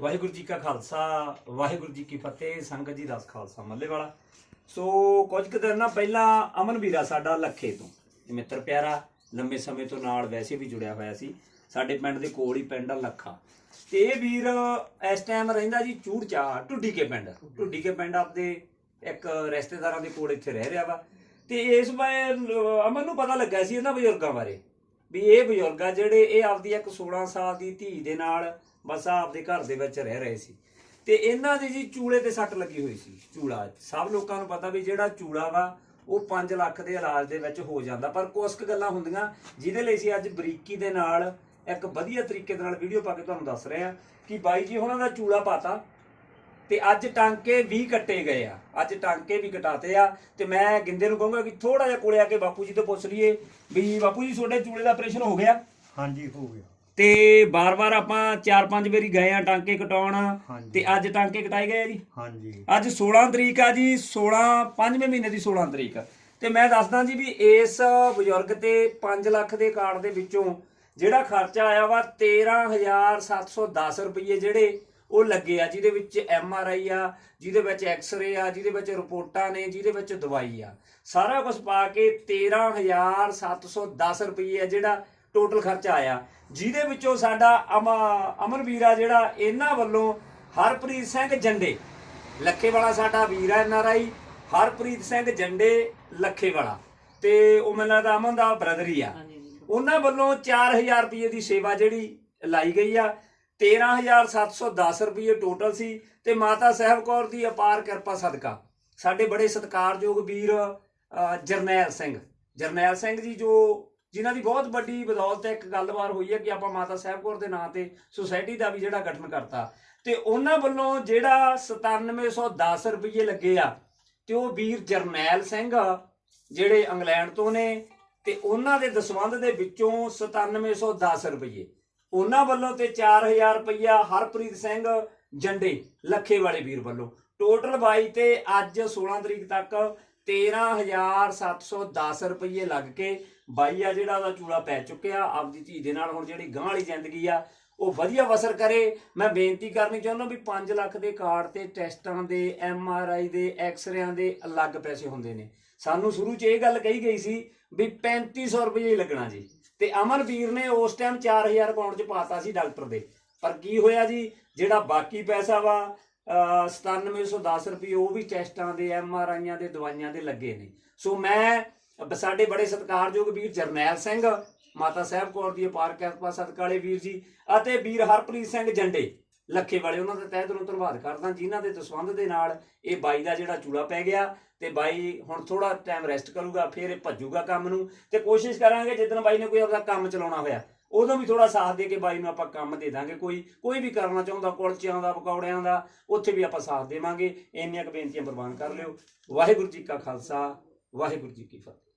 ਵਾਹਿਗੁਰੂ ਜੀ ਕਾ ਖਾਲਸਾ, ਵਾਹਿਗੁਰੂ ਜੀ ਕੀ ਫਤਿਹ, ਸੰਗਤ ਜੀ ਦਾਸ ਖਾਲਸਾ ਮੱਲੇ ਵਾਲਾ। ਸੋ ਕੁਝ ਕੁ ਦਿਨ ਨਾ ਪਹਿਲਾਂ ਅਮਨ ਵੀਰਾ ਸਾਡਾ ਲੱਖੇ ਤੋਂ। ਮਿੱਤਰ ਪਿਆਰਾ, ਲੰਮੇ ਸਮੇਂ ਤੋਂ ਨਾਲ ਵੈਸੇ ਵੀ ਜੁੜਿਆ ਹੋਇਆ ਸੀ। ਸਾਡੇ ਪਿੰਡ ਦੇ ਕੋਲ ਹੀ ਪਿੰਡ ਆ ਲੱਖਾ। ਤੇ ਇਹ ਵੀਰ ਇਸ ਟਾਈਮ ਰਹਿੰਦਾ ਜੀ ਚੂੜਚਾ ਟੁੱਡੀ ਕੇ ਪਿੰਡ। ਢੁੱਡੀ ਕੇ ਪਿੰਡ ਆਪਦੇ ਇੱਕ ਰਿਸ਼ਤੇਦਾਰਾਂ ਦੇ ਕੋਲ ਇੱਥੇ ਰਹਿ ਰਿਹਾ ਵਾ। ਤੇ ਇਸ ਵੇ ਅਮਨ ਨੂੰ ਪਤਾ ਲੱਗਾ ਸੀ ਇਹਨਾਂ ਬਜ਼ੁਰਗਾਂ ਬਾਰੇ। ਵੀ ਇਹ ਬਜ਼ੁਰਗ ਆ ਜਿਹੜੇ ਇਹ ਆਪਦੀ ਇੱਕ 16 ਸਾਲ ਦੀ ਧੀ ਦੇ ਨਾਲ ਬਸ ਆਪਦੇ ਘਰ ਦੇ ਵਿੱਚ ਰਹਿ ਰਹੇ ਸੀ। ਤੇ ਇਹਨਾਂ ਦੀ ਜੀ ਚੂਲੇ ਤੇ ਸੱਟ ਲੱਗੀ ਹੋਈ ਸੀ, ਚੂਲਾ। ਸਭ ਲੋਕਾਂ ਨੂੰ ਪਤਾ ਵੀ ਜਿਹੜਾ ਚੂਲਾ ਵਾ, ਉਹ 5 ਲੱਖ ਦੇ ਇਲਾਜ ਦੇ ਵਿੱਚ ਹੋ ਜਾਂਦਾ। ਪਰ ਕੁਝ ਕੁ ਗੱਲਾਂ ਹੁੰਦੀਆਂ, ਜਿਹਦੇ ਲਈ ਅਸੀਂ ਅੱਜ ਬਰੀਕੀ ਦੇ ਨਾਲ ਇੱਕ ਵਧੀਆ ਤਰੀਕੇ ਦੇ ਨਾਲ ਵੀਡੀਓ ਪਾ ਕੇ ਤੁਹਾਨੂੰ ਦੱਸ ਰਹੇ ਹਾਂ ਕਿ ਬਾਈ ਜੀ, ਉਹਨਾਂ ਦਾ ਚੂਲਾ ਪਾਤਾ। ਤੇ ਅੱਜ ਟਾਂਕੇ ਵੀ ਕੱਟੇ ਗਏ ਆ। ਅੱਜ ਟਾਂਕੇ ਵੀ ਕਟਾਤੇ ਆ ਤੇ ਮੈਂ ਗਿੰਦੇ ਨੂੰ ਕਹੂੰਗਾ ਕਿ ਥੋੜਾ ਜਿਹਾ ਕੋਲੇ ਆ ਕੇ ਬਾਪੂ ਜੀ ਤੋਂ ਪੁੱਛ ਲਈਏ ਵੀ ਬਾਪੂ ਜੀ ਤੁਹਾਡੇ ਚੂਲੇ ਦਾ ਆਪਰੇਸ਼ਨ ਹੋ ਗਿਆ? ਹਾਂਜੀ ਹੋ ਗਿਆ। ਤੇ ਬਾਰ-ਬਾਰ ਆਪਾਂ 4-5 ਵਾਰੀ ਗਏ ਆ ਟਾਂਕੇ ਕਟਾਉਣ। ਤੇ ਅੱਜ ਟਾਂਕੇ ਕਟਾਏ ਗਏ ਆ ਜੀ? ਹਾਂਜੀ। ਅੱਜ 16 ਤਰੀਕ ਆ ਜੀ 16 ਪੰਜਵੇਂ ਮਹੀਨੇ ਦੀ 16 ਤਰੀਕ। ਤੇ ਮੈਂ ਦੱਸਦਾ ਜੀ ਵੀ ਇਸ ਬਜ਼ੁਰਗ ਤੇ 5 ਲੱਖ ਦੇ ਕਾਰਡ ਦੇ ਵਿੱਚੋਂ ਜਿਹੜਾ ਖਰਚਾ ਆਇਆ ਵਾ 13710 ਰੁਪਏ ਜਿਹੜੇ ਉਹ ਲੱਗੇ ਆ ਜਿਹਦੇ ਵਿੱਚ ਐਮ ਆਰ ਆਈ ਆ ਜਿਹਦੇ ਵਿੱਚ ਐਕਸ-ਰੇ ਆ ਜਿਹਦੇ ਵਿੱਚ ਰਿਪੋਰਟਾਂ ਨੇ ਜਿਹਦੇ ਵਿੱਚ ਦਵਾਈ ਆ। ਸਾਰਾ ਕੁਝ ਪਾ ਕੇ 13710 ਰੁਪਏ ਆ ਜਿਹੜਾ ਟੋਟਲ ਖਰਚਾ ਆਇਆ। ਜਿਹਦੇ ਵਿੱਚੋਂ ਸਾਡਾ ਅਮ- ਅਮਰਵੀਰ ਆ ਜਿਹੜਾ ਇਹਨਾਂ ਵੱਲੋਂ ਹਰਪ੍ਰੀਤ ਸਿੰਘ ਜੰਡੇ ਲੱਖੇ ਵਾਲਾ ਸਾਡਾ ਵੀਰ ਹੈ ਐਨਆਰਆਈ ਹਰਪ੍ਰੀਤ ਸਿੰਘ ਜੰਡੇ ਲੱਖੇ ਵਾਲਾ ਤੇ ਉਹ ਮੈਨੂੰ ਲੱਗਦਾ ਅਮਨ ਦਾ ਬ੍ਰਦਰ ਹੀ ਆ। ਉਹਨਾਂ ਵੱਲੋਂ 4000 ਰੁਪਏ ਦੀ ਸੇਵਾ ਜਿਹੜੀ ਲਾਈ ਗਈ ਆ। 13710 ਰੁਪਏ ਟੋਟਲ ਸੀ ਤੇ ਮਾਤਾ ਸਾਹਿਬ ਕੌਰ ਦੀ ਅਪਾਰ ਕਿਰਪਾ ਸਦਕਾ। ਸਾਡੇ ਬੜੇ ਸਤਿਕਾਰਯੋਗ ਵੀਰ ਜਰਨੈਲ ਸਿੰਘ। ਜਰਨੈਲ ਸਿੰਘ ਜੀ ਜੋ ਜਿਨ੍ਹਾਂ ਦੀ ਬਹੁਤ ਵੱਡੀ ਬਦੌਲਤ ਇੱਕ ਗੱਲਬਾਤ ਹੋਈ ਹੈ ਕਿ ਆਪਾਂ ਮਾਤਾ ਸਾਹਿਬ ਕੌਰ ਦੇ ਨਾਂ ਤੇ ਸੁਸਾਇਟੀ ਦਾ ਵੀ ਜਿਹੜਾ ਗਠਨ ਕਰਤਾ। ਤੇ ਉਹਨਾਂ ਵੱਲੋਂ ਜਿਹੜਾ 9710 ਰੁਪਏ ਲੱਗੇ ਆ, ਤੇ ਉਹ ਵੀਰ ਜਰਨੈਲ ਸਿੰਘ, ਜਿਹੜੇ ਇੰਗਲੈਂਡ ਤੋਂ ਨੇ, ਤੇ ਉਹਨਾਂ ਦੇ ਦਸਵੰਧ ਦੇ ਵਿੱਚੋਂ 9710 ਰੁਪਏ। ਉਹਨਾਂ ਵੱਲੋਂ ਤੇ 4000 ਰੁਪਇਆ ਹਰਪ੍ਰੀਤ ਸਿੰਘ ਜੰਡੇ ਲੱਖੇ ਵਾਲੇ ਵੀਰ ਵੱਲੋਂ। ਟੋਟਲ ਬਾਈ ਤੇ ਅੱਜ 16 ਤਰੀਕ ਤੱਕ 13710 ਰੁਪਏ ਲੱਗ ਕੇ ਬਾਈ ਆ ਜਿਹੜਾ ਉਹਦਾ ਚੂੜਾ ਪੈ ਚੁੱਕਿਆ। ਆਪਦੀ ਧੀ ਦੇ ਨਾਲ ਹੁਣ ਜਿਹੜੀ ਗਾਂ ਵਾਲੀ ਜ਼ਿੰਦਗੀ ਆ, ਉਹ ਵਧੀਆ ਵਸਰ ਕਰੇ। ਮੈਂ ਬੇਨਤੀ ਕਰਨੀ ਚਾਹੁੰਦਾ ਵੀ 5 ਲੱਖ ਦੇ ਕਾਰਡ ਤੇ ਟੈਸਟਾਂ ਦੇ, ਐਮ ਆਰ ਆਈ ਦੇ, ਐਕਸ-ਰਿਆਂ ਦੇ ਅਲੱਗ ਪੈਸੇ ਹੁੰਦੇ ਨੇ। ਸਾਨੂੰ ਸ਼ੁਰੂ 'ਚ ਇਹ ਗੱਲ ਕਹੀ ਗਈ ਸੀ ਵੀ 3500 ਰੁਪਏ ਹੀ ਲੱਗਣਾ ਜੀ। ਤੇ ਅਮਰਵੀਰ ਨੇ ਉਸ ਟਾਈਮ 4000 ਅਕਾਊਂਟ 'ਚ ਪਾਤਾ ਸੀ ਡਾਕਟਰ ਦੇ। ਪਰ ਕੀ ਹੋਇਆ ਜੀ? ਜਿਹੜਾ ਬਾਕੀ ਪੈਸਾ ਵਾ, ਅਹ 9710 ਰੁਪਏ, ਉਹ ਵੀ ਟੈਸਟਾਂ ਦੇ, ਐਮ ਆਰ ਆਈਆਂ ਦੇ, ਦਵਾਈਆਂ ਦੇ ਲੱਗੇ ਨੇ। ਸੋ ਮੈਂ ਸਾਡੇ ਬੜੇ ਸਤਿਕਾਰਯੋਗ ਵੀਰ ਜਰਨੈਲ ਸਿੰਘ, ਮਾਤਾ ਸਾਹਿਬ ਕੌਰ ਦੀ ਅਪਾਰ ਕਿਰਪਾ ਸਦਕਾ ਵੀਰ ਜੀ, ਅਤੇ ਵੀਰ ਹਰਪ੍ਰੀਤ ਸਿੰਘ ਜੰਡੇ। ਲੱਖੇ ਵਾਲੇ ਉਹਨਾਂ ਦਾ ਤਹਿ ਦਿਲੋਂ ਧੰਨਵਾਦ ਕਰਦਾ, ਜਿਨ੍ਹਾਂ ਦੇ ਦਸਵੰਧ ਦੇ ਨਾਲ ਇਹ ਬਾਈ ਦਾ ਜਿਹੜਾ ਚੂੜਾ ਪੈ ਗਿਆ ਤੇ ਬਾਈ ਹੁਣ ਥੋੜਾ ਟਾਈਮ ਰੈਸਟ ਕਰੂਗਾ, ਫਿਰ ਇਹ ਭੱਜੂਗਾ ਕੰਮ ਨੂੰ ਤੇ ਕੋਸ਼ਿਸ਼ ਕਰਾਂਗੇ ਜਿੱਦਣ ਬਾਈ ਨੇ ਕੋਈ ਆਪਣਾ ਕੰਮ ਚਲਾਉਣਾ ਹੋਇਆ, ਉਦੋਂ ਵੀ ਥੋੜਾ ਸਾਥ ਦੇ ਕੇ ਬਾਈ ਨੂੰ ਆਪਾਂ ਕੰਮ ਦੇ ਦਾਂਗੇ ਕੋਈ ਕੋਈ ਵੀ ਕਰਨਾ ਚਾਹੁੰਦਾ, ਕੁਲਚਿਆਂ ਦਾ, ਪਕੌੜਿਆਂ ਦਾ, ਉੱਥੇ ਵੀ ਆਪਾਂ ਸਾਥ ਦੇਵਾਂਗੇ। ਇੰਨੀਆਂ ਕੁ ਬੇਨਤੀਆਂ ਪ੍ਰਵਾਨ ਕਰ ਲਿਓ। ਵਾਹਿਗੁਰੂ ਜੀ ਕਾ ਖਾਲਸਾ, ਵਾਹਿਗੁਰੂ ਜੀ ਕੀ ਫਤਿਹ।